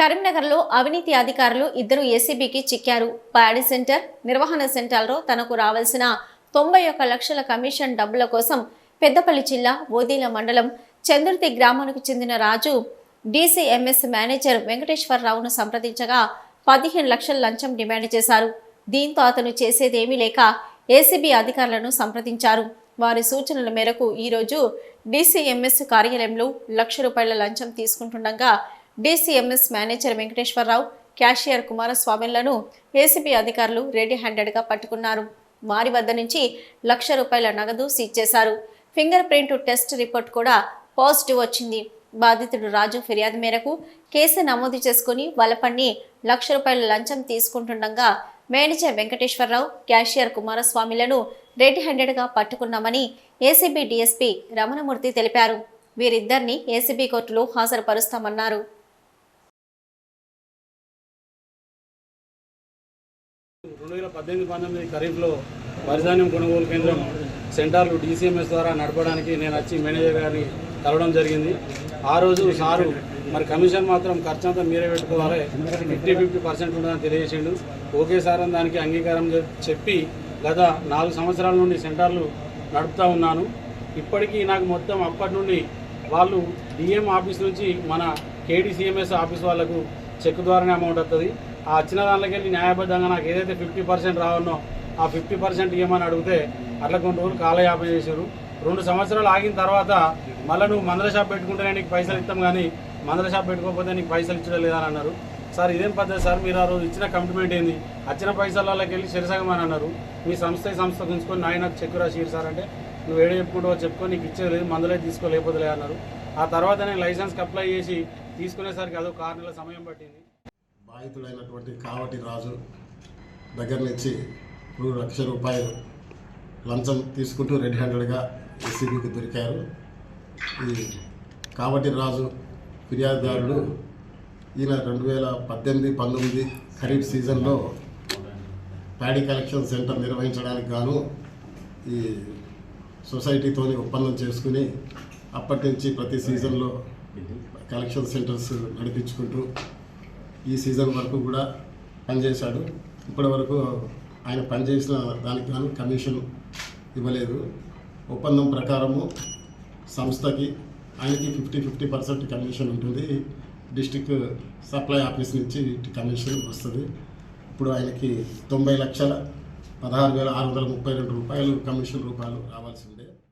కరీంనగర్లో అవినీతి అధికారులు ఇద్దరు ఏసీబీకి చిక్కారు. ప్యాడీ సెంటర్ నిర్వహణ సెంటర్లో తనకు రావాల్సిన తొంభై ఒక్క లక్షల కమిషన్ డబ్బుల కోసం పెద్దపల్లి జిల్లా ఓదీల మండలం చంద్రుతి గ్రామానికి చెందిన రాజు డీసీఎంఎస్ మేనేజర్ వెంకటేశ్వరరావును సంప్రదించగా పదిహేను లక్షల లంచం డిమాండ్ చేశారు. దీంతో అతను చేసేదేమీ లేక ఏసీబీ అధికారులను సంప్రదించారు. వారి సూచనల మేరకు ఈరోజు డీసీఎంఎస్ కార్యాలయంలో లక్ష రూపాయల లంచం తీసుకుంటుండగా డీసీఎంఎస్ మేనేజర్ వెంకటేశ్వరరావు క్యాషియర్ కుమారస్వామిలను ఏసీబీ అధికారులు రెడీ హ్యాండెడ్గా పట్టుకున్నారు. వారి వద్ద నుంచి లక్ష రూపాయల నగదు సీజ్ చేశారు. ఫింగర్ ప్రింట్ టెస్ట్ రిపోర్ట్ కూడా పాజిటివ్ వచ్చింది. బాధితుడు రాజు ఫిర్యాదు మేరకు కేసు నమోదు చేసుకుని వలపన్ని లక్ష రూపాయల లంచం తీసుకుంటుండగా మేనేజర్ వెంకటేశ్వరరావు క్యాషియర్ కుమారస్వామిలను రెడ్ హ్యాండెడ్గా పట్టుకున్నామని ఏసీబీ డీఎస్పీ రమణమూర్తి తెలిపారు. వీరిద్దరిని ఏసీబీ కోర్టులో హాజరుపరుస్తామన్నారు. రెండు వేల పద్దెనిమిది పంతొమ్మిది ఖరీఫ్లో వరిధాన్యం కొనుగోలు కేంద్రం సెంటర్లు డీసీఎంఎస్ ద్వారా నడపడానికి నేను వచ్చి మేనేజర్ గారిని కలవడం జరిగింది. ఆ రోజు సారు మరి కమిషన్ మాత్రం ఖర్చు అంతా మీరే పెట్టుకోవాలి. ఫిఫ్టీ ఫిఫ్టీ పర్సెంట్ ఉండదని తెలియజేసిండు. ఓకే సార్ అని దానికి అంగీకారం చెప్పి గత నాలుగు సంవత్సరాల నుండి సెంటర్లు నడుపుతా ఉన్నాను. ఇప్పటికీ నాకు మొత్తం అప్పటి నుండి వాళ్ళు డిఎం ఆఫీస్ నుంచి మన కేడీసీఎంఎస్ ఆఫీస్ వాళ్ళకు చెక్ ద్వారానే అమౌంట్ వస్తుంది ఆ వచ్చిన దాంట్లోకి వెళ్ళి న్యాయబద్ధంగా నాకు ఏదైతే ఫిఫ్టీ పర్సెంట్ రావన్నో ఆ ఫిఫ్టీ పర్సెంట్ ఇవ్వమని అడిగితే అట్లా కొన్ని రోజులు కాలయాపన చేశారు. రెండు సంవత్సరాలు ఆగిన తర్వాత మళ్ళీ నువ్వు మందల షాప్ పెట్టుకుంటేనే నీకు పైసలు ఇస్తాం కానీ మందల షాప్ పెట్టుకోకపోతే నీకు పైసలు ఇచ్చడం లేదని అన్నారు. సార్ ఇదేం పద్ధతి సార్? మీరు ఆ రోజు ఇచ్చిన కంప్లిమెంట్ ఏంది? వచ్చిన పైసలకి వెళ్ళి శిరసగం అని అన్నారు. మీ సంస్థ సంస్థ ఉంచుకొని నాయన చెక్కు రాసి రాసిరు సార్ అంటే నువ్వు ఏడు చెప్పుకుంటావో చెప్పుకొని నీకు ఇచ్చేది లేదు మందులే తీసుకోలేకపోతే అన్నారు. ఆ తర్వాత నేను లైసెన్స్కి అప్లై చేసి తీసుకునేసరికి అదో ఆరు నెలల సమయం పట్టింది. బాధితుడైనటువంటి కావటి రాజు దగ్గర నుంచి మూడు లక్ష రూపాయలు లంచం తీసుకుంటూ రెడ్ హ్యాండెడ్గా ఏసీబీకి దొరికారు. ఈ కావటి రాజు ఫిర్యాదుదారుడు ఈయన రెండు వేల పద్దెనిమిది పంతొమ్మిది ఖరీఫ్ సీజన్లో ప్యాడీ కలెక్షన్ సెంటర్ నిర్వహించడానికి గాను ఈ సొసైటీతోని ఒప్పందం చేసుకుని అప్పటి నుంచి ప్రతి సీజన్లో కలెక్షన్ సెంటర్స్ నడిపించుకుంటూ ఈ సీజన్ వరకు కూడా పనిచేశాడు. ఇప్పటి వరకు ఆయన పనిచేసిన దానికి గాను కమిషన్ ఇవ్వలేదు. ఒప్పందం ప్రకారము సంస్థకి ఆయనకి ఫిఫ్టీ ఫిఫ్టీ పర్సెంట్ కమిషన్ ఉంటుంది. డిస్టిక్ సప్లై ఆఫీస్ నుంచి కమిషన్ వస్తుంది. ఇప్పుడు ఆయనకి తొంభై లక్షల పదహారు వేల ఆరు వందల ముప్పై రెండు రూపాయలు కమిషన్ రూపాయలు రావాల్సిందే.